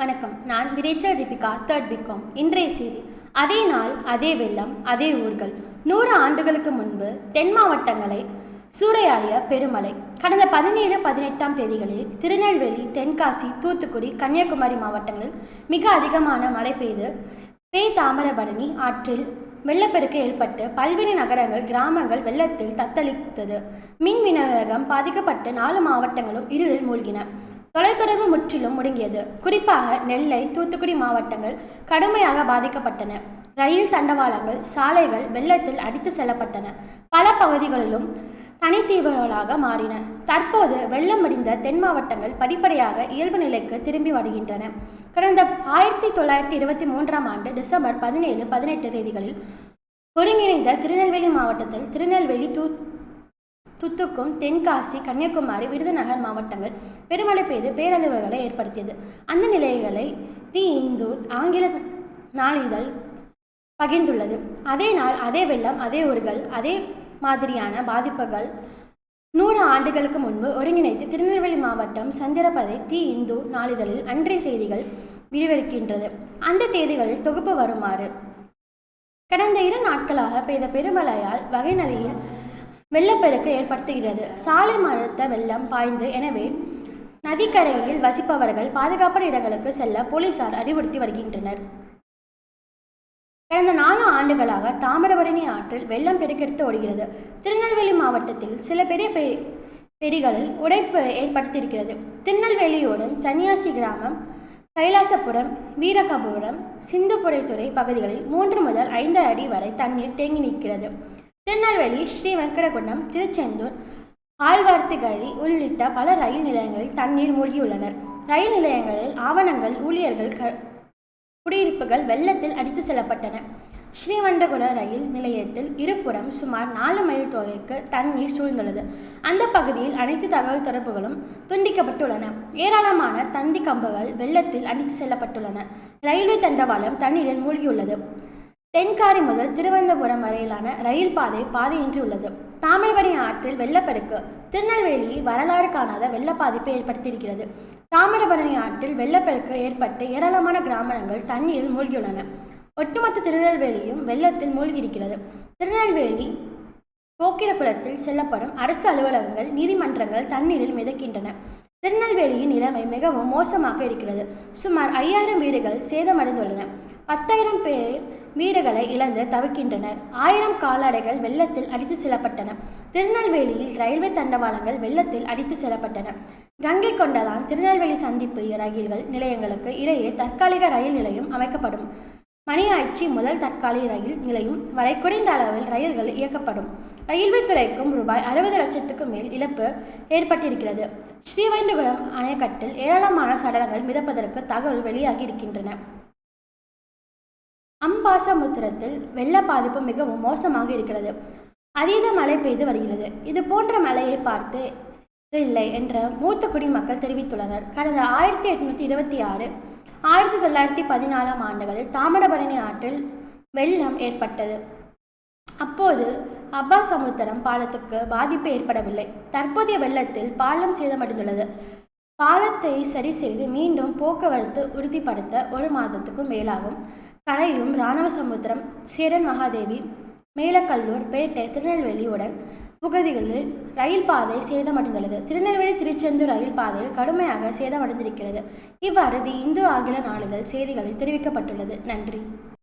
வணக்கம். நான் விரேச்சா Deepika third BCom இன்றைய செய்தி. அதே நாள் அதே வெள்ளம் அதே ஊர்கள். நூறு ஆண்டுகளுக்கு முன்பு தென் மாவட்டங்களை சூறையாடிய பெருமழை. கடந்த பதினேழு பதினெட்டாம் தேதிகளில் திருநெல்வேலி தென்காசி தூத்துக்குடி கன்னியாகுமரி மாவட்டங்களில் மிக அதிகமான மழை பெய்து பேய் தாமிரபரணி ஆற்றில் வெள்ளப்பெருக்கு ஏற்பட்டு பல்வேறு நகரங்கள் கிராமங்கள் வெள்ளத்தில் தத்தளித்தது. மின் விநியோகம் பாதிக்கப்பட்டு நாலு மாவட்டங்களும் இருளில் மூழ்கின. தொலைத்தொடர்பு முற்றிலும் முடங்கியது. குறிப்பாக நெல்லை தூத்துக்குடி மாவட்டங்கள் கடுமையாக பாதிக்கப்பட்டன. ரயில் தண்டவாளங்கள் சாலைகள் வெள்ளத்தில் அடித்து செல்லப்பட்டன. பல பகுதிகளிலும் தனித்தீவுகளாக மாறின. தற்போது வெள்ளம் அடிந்த தென் மாவட்டங்கள் படிப்படியாக இயல்பு நிலைக்கு திரும்பி வருகின்றன. கடந்த ஆயிரத்தி தொள்ளாயிரத்தி இருபத்தி மூன்றாம் ஆண்டு டிசம்பர் பதினேழு பதினெட்டு தேதிகளில் ஒருங்கிணைந்த திருநெல்வேலி மாவட்டத்தில் திருநெல்வேலி தூ துத்துக்கும் தென்காசி கன்னியாகுமரி விருதுநகர் மாவட்டங்கள் பெருமழை பெய்து பேரழிவுகளை ஏற்படுத்தியது. அந்த நிலைகளை தி இந்து ஆங்கில நாளிதழ் பகிர்ந்துள்ளது. அதே நாள் அதே வெள்ளம் அதே ஊர்கள் அதே மாதிரியான பாதிப்புகள் நூறு ஆண்டுகளுக்கு முன்பு ஒருங்கிணைத்து திருநெல்வேலி மாவட்டம் சந்திரபதை தி இந்து நாளிதழில் அன்றைய செய்திகள் விரிவெடுக்கின்றது. அந்த தேதிகளில் தொகுப்பு வருமாறு. கடந்த இரு நாட்களாக பெய்த பெருமழையால் வகை நதியில் வெள்ளப்பெருக்கு ஏற்படுத்துகிறது. சாலை மறுத்த வெள்ளம் பாய்ந்து எனவே நதிக்கரையில் வசிப்பவர்கள் பாதுகாப்பான இடங்களுக்கு செல்ல போலீசார் அறிவுறுத்தி வருகின்றனர். கடந்த நாலு ஆண்டுகளாக தாமிரபரணி ஆற்றில் வெள்ளம் பெருக்கெடுத்து ஓடுகிறது. திருநெல்வேலி மாவட்டத்தில் சில பெரிய பெரிகளில் உடைப்பு ஏற்படுத்தியிருக்கிறது. திருநெல்வேலியுடன் சன்னியாசி கிராமம் கைலாசபுரம் வீரகபுரம் சிந்துபுரைத்துறை பகுதிகளில் மூன்று முதல் ஐந்து அடி வரை தண்ணீர் தேங்கி நிற்கிறது. திருநெல்வேலி ஸ்ரீ வெங்கடகுண்டம் திருச்செந்தூர் ஆழ்வார்த்திகழி உள்ளிட்ட பல ரயில் நிலையங்களில் தண்ணீர் மூழ்கியுள்ளனர். ரயில் நிலையங்களில் ஆவணங்கள் ஊழியர்கள் க குடியிருப்புகள் வெள்ளத்தில் அடித்து செல்லப்பட்டன. ஸ்ரீவண்டகுல ரயில் நிலையத்தில் இருபுறம் சுமார் நாலு மைல் தொகைக்கு தண்ணீர் சூழ்ந்துள்ளது. அந்த பகுதியில் அனைத்து தகவல் தொடர்புகளும் துண்டிக்கப்பட்டுள்ளன. ஏராளமான தந்தி கம்புகள் வெள்ளத்தில் அடித்து செல்லப்பட்டுள்ளன. ரயில்வே தண்டவாளம் தண்ணீரில் மூழ்கியுள்ளது. தென்காரி முதல் திருவனந்தபுரம் வரையிலான ரயில் பாதை பாதையின்றி உள்ளது தாமிரபரணி ஆற்றில் வெள்ளப்பெருக்கு திருநெல்வேலி வரலாறு காணாத வெள்ள பாதிப்பை ஏற்படுத்தியிருக்கிறது. தாமிரபரணி ஆற்றில் வெள்ளப்பெருக்கு ஏற்பட்டு ஏராளமான கிராமங்கள் தண்ணீரில் மூழ்கியுள்ளன. ஒட்டுமொத்த திருநெல்வேலியும் வெள்ளத்தில் மூழ்கியிருக்கிறது. திருநெல்வேலி கோக்கிரகுளத்தில் செல்லப்படும் அரசு அலுவலகங்கள் நீதிமன்றங்கள் தண்ணீரில் மிதக்கின்றன. திருநெல்வேலியின் நிலைமை மிகவும் மோசமாக இருக்கிறது. சுமார் ஐயாயிரம் வீடுகள் சேதமடைந்துள்ளன. பத்தாயிரம் பேர் வீடுகளை இழந்து தவிக்கின்றனர். ஆயிரம் கால்நடைகள் வெள்ளத்தில் அடித்து செல்லப்பட்டன. திருநெல்வேலியில் ரயில்வே தண்டவாளங்கள் வெள்ளத்தில் அடித்து செல்லப்பட்டன. கங்கை கொண்டதான் திருநெல்வேலி சந்திப்பு ரயில்கள் நிலையங்களுக்கு இடையே தற்காலிக ரயில் நிலையம் அமைக்கப்படும். மணியாய்ச்சி முதல் தற்காலிக ரயில் நிலையம் வரை குறைந்த அளவில் ரயில்கள் இயக்கப்படும். ரயில்வே துறைக்கும் ரூபாய் அறுபது லட்சத்துக்கு மேல் இழப்பு ஏற்பட்டிருக்கிறது. ஸ்ரீவைண்டபுரம் அணைக்கட்டில் ஏராளமான சடலங்கள் மிதப்பதற்கு தகவல் வெளியாகி இருக்கின்றன. அம்பாசமுத்திரத்தில் வெள்ள பாதிப்பு மிகவும் மோசமாக இருக்கிறது. அதீத மழை பெய்து வருகிறது. இது போன்ற மழையை பார்த்து இல்லை என்ற மூத்த குடிமக்கள் தெரிவித்துள்ளனர். கடந்த ஆயிரத்தி எட்நூத்தி இருபத்தி ஆறு ஆயிரத்தி தொள்ளாயிரத்தி பதினாலாம் ஆண்டுகளில் தாமிரபரணி ஆற்றில் வெள்ளம் ஏற்பட்டது. அப்போது அப்பா சமுத்திரம் பாலத்துக்கு பாதிப்பு ஏற்படவில்லை. தற்போதைய வெள்ளத்தில் பாலம் சேதமடைந்துள்ளது. பாலத்தை சரி செய்து மீண்டும் போக்குவரத்து உறுதிப்படுத்த ஒரு மாதத்துக்கும் மேலாகும். கரையும் இராணுவ சமுத்திரம் சேரன் மகாதேவி மேலக்கல்லூர் பேட்டை திருநெல்வேலியுடன் பகுதிகளில் ரயில் பாதை சேதமடைந்துள்ளது. திருநெல்வேலி திருச்செந்தூர் ரயில் பாதையில் கடுமையாக சேதமடைந்திருக்கிறது. இவ்வாறு தி இந்து ஆங்கில நாளிதழ் செய்திகளில் தெரிவிக்கப்பட்டுள்ளது. நன்றி.